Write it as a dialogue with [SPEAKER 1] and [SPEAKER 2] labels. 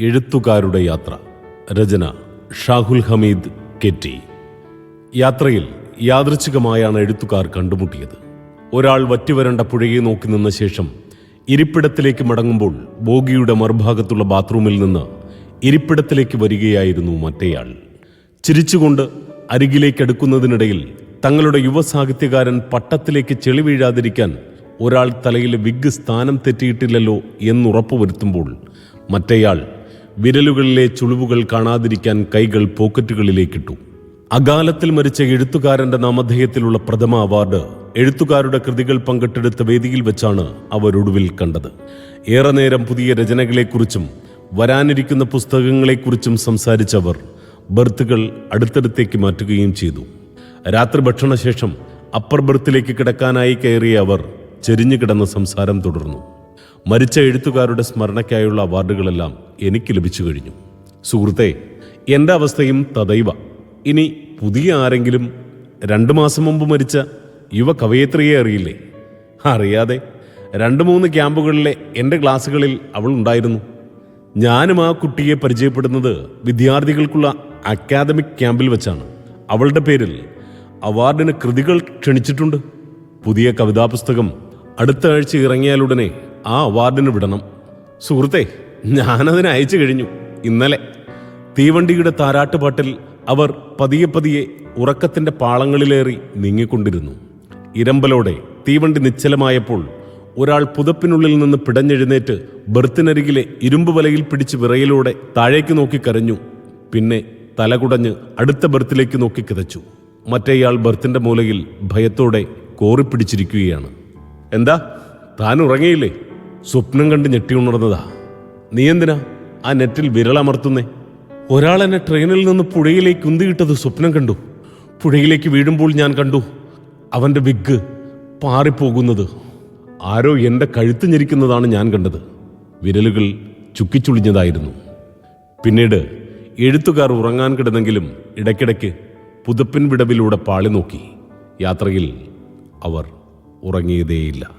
[SPEAKER 1] എഴുത്തുകാരുടെ യാത്ര. രചന ഷാഹുൽ ഹമീദ് കെറ്റി യാത്രയിൽ യാദൃച്ഛികമായാണ് എഴുത്തുകാർ കണ്ടുമുട്ടിയത്. ഒരാൾ വറ്റിവരണ്ട പുഴയെ നോക്കി നിന്ന ശേഷം ഇരിപ്പിടത്തിലേക്ക് മടങ്ങുമ്പോൾ ബോഗിയുടെ മറുഭാഗത്തുള്ള ബാത്റൂമിൽ നിന്ന് ഇരിപ്പിടത്തിലേക്ക് വരികയായിരുന്നു മറ്റേയാൾ. ചിരിച്ചുകൊണ്ട് അരികിലേക്ക് അടുക്കുന്നതിനിടയിൽ തങ്ങളുടെ യുവസാഹിത്യകാരൻ പട്ടത്തിലേക്ക് ചെളി വീഴാതിരിക്കാൻ ഒരാൾ തലയിൽ വിഗ് സ്ഥാനം തെറ്റിയിട്ടില്ലല്ലോ എന്നുറപ്പുവരുത്തുമ്പോൾ മറ്റേയാൾ വിരലുകളിലെ ചുളിവുകൾ കാണാതിരിക്കാൻ കൈകൾ പോക്കറ്റുകളിലേക്കിട്ടു. അകാലത്തിൽ മരിച്ച എഴുത്തുകാരന്റെ നാമധേയത്തിലുള്ള പ്രഥമ അവാർഡ് എഴുത്തുകാരുടെ കൃതികൾ പങ്കിട്ടെടുത്ത വേദിയിൽ വെച്ചാണ് അവരൊടുവിൽ കണ്ടത്. ഏറെ നേരം പുതിയ രചനകളെക്കുറിച്ചും വരാനിരിക്കുന്ന പുസ്തകങ്ങളെക്കുറിച്ചും സംസാരിച്ചവർ ബർത്തുകൾ അടുത്തടുത്തേക്ക് മാറ്റുകയും ചെയ്തു. രാത്രി ഭക്ഷണശേഷം അപ്പർ ബർത്തിലേക്ക് കിടക്കാനായി കയറിയ അവർ ചെരിഞ്ഞു കിടന്ന സംസാരം തുടർന്നു. മരിച്ച എഴുത്തുകാരുടെ സ്മരണയ്ക്കായുള്ള അവാർഡുകളെല്ലാം എനിക്ക് ലഭിച്ചു കഴിഞ്ഞു. സുഹൃത്തെ എന്റെ അവസ്ഥയും തദൈവ ഇനി പുതിയ ആരെങ്കിലും രണ്ടു മാസം മുമ്പ് മരിച്ച യുവ കവയത്രിയെ അറിയില്ലേ? അറിയാതെ രണ്ട് മൂന്ന് ക്യാമ്പുകളിലെ എന്റെ ക്ലാസ്സുകളിൽ അവൾ ഉണ്ടായിരുന്നു. ഞാനും ആ കുട്ടിയെ പരിചയപ്പെടുന്നത് വിദ്യാർത്ഥികൾക്കുള്ള അക്കാദമിക് ക്യാമ്പിൽ വെച്ചാണ്. അവളുടെ പേരിൽ അവാർഡിന് കൃതികൾ ക്ഷണിച്ചിട്ടുണ്ട്. പുതിയ കവിതാ പുസ്തകം അടുത്ത ആഴ്ച ഇറങ്ങിയാലുടനെ ആ അവാർഡിന് വിടണം. സുഹൃത്തെ ഞാനതിന് അയച്ചു കഴിഞ്ഞു. ഇന്നലെ തീവണ്ടിയുടെ താരാട്ടുപാട്ടിൽ അവർ പതിയെ പതിയെ ഉറക്കത്തിന്റെ പാളങ്ങളിലേറി നീങ്ങിക്കൊണ്ടിരുന്നു. ഇരമ്പലോടെ തീവണ്ടി നിശ്ചലമായപ്പോൾ ഒരാൾ പുതപ്പിനുള്ളിൽ നിന്ന് പിടഞ്ഞെഴുന്നേറ്റ് ബർത്തിനരികിലെ ഇരുമ്പ് വലയിൽ പിടിച്ച് വിറയിലൂടെ താഴേക്ക് നോക്കി കരഞ്ഞു. പിന്നെ തലകുടഞ്ഞ് അടുത്ത ബർത്തിലേക്ക് നോക്കി കിതച്ചു. മറ്റേയാൾ ബർത്തിന്റെ മൂലയിൽ ഭയത്തോടെ കോറിപ്പിടിച്ചിരിക്കുകയാണ്. എന്താ? താൻ ഉറങ്ങിയില്ലേ? സ്വപ്നം കണ്ട് ഞെട്ടി ഉണർന്നതാ. നീ എന്തിനാ ആ നെറ്റിൽ വിരളമർത്തുന്നേ ഒരാൾ എന്നെ ട്രെയിനിൽ നിന്ന് പുഴയിലേക്ക് ഉന്തിയിട്ടത് സ്വപ്നം കണ്ടു. പുഴയിലേക്ക് വീഴുമ്പോൾ ഞാൻ കണ്ടു അവന്റെ വിഗ് പാറിപ്പോകുന്നത്. ആരോ എന്റെ കഴുത്ത് ഞെരിക്കുന്നതാണ് ഞാൻ കണ്ടത്. വിരലുകൾ ചുക്കിച്ചുളിഞ്ഞതായിരുന്നു. പിന്നീട് എഴുത്തുകാർ ഉറങ്ങാൻ കിടന്നെങ്കിലും ഇടയ്ക്കിടയ്ക്ക് പുതുപ്പിൻ വിടവിലൂടെ പാളി നോക്കി യാത്രയിൽ അവർ ഉറങ്ങിയതേയില്ല.